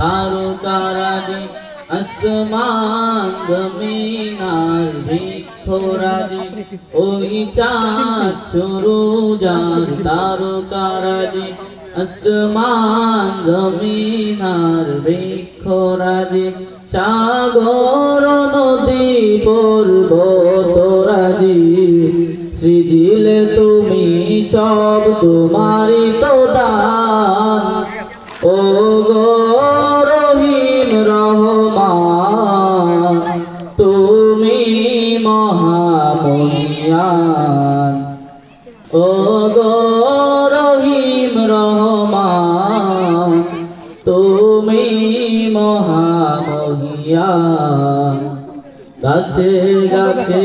তারকারাজি আসমান জমিনার বৃক্ষরাজি, ওই চাঁদ শুরু যার তারকারাজি আসমান জমিনার বৃক্ষরাজি, সাগর নদী পর্বতরাজি সৃজিলে তুমি সব তোমারই তো দান ও গো রহিম রহমান তুমি মহামহিয়ান ও গো রহিম রহমান তুমি মহামহিয়ান। গাছে গাছে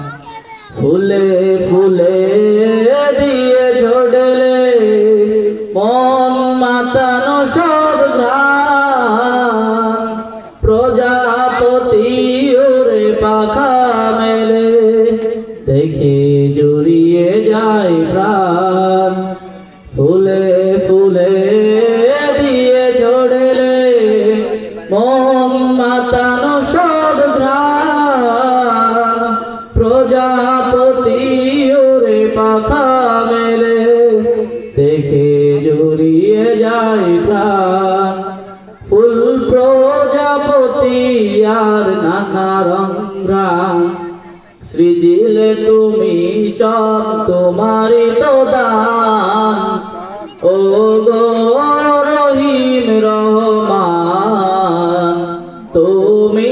মন মাতানো সব ঘ্রাণ প্রজাপতি ওরে পাখা মেলে দেখে জড়িয়ে যায় প্রাণ। যায় প্রাণ। ফুল প্রজাপতি আর নানা রং সৃজিলে তুমি সব তোমারই তো দান। ও গো রহিম রহমান, তুমি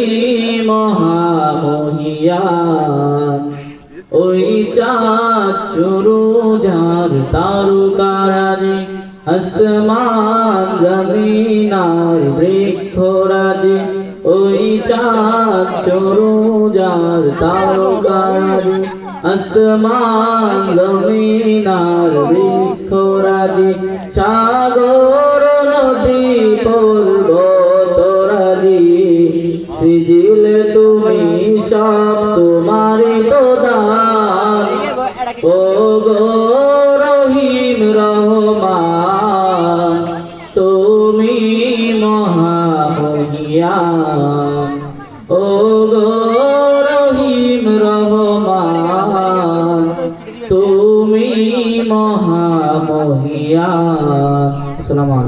মহামহিয়ান। ওই চাঁদ চুরু যার তারকারাজি আসমান জমিনার বৃক্ষরাজি ওই চাঁদ চুরু যার তারকারাজি। আসমান জমিনার বৃক্ষরাজি সাগর নদী পর্বতরাজি। সৃজিলে তুমি সব তোমারই তো দান ও গো তুমি মহামহিয়ান ও গো রহিম রহমান তুমি মহামহিয়ান আসসালামু আলাইকুম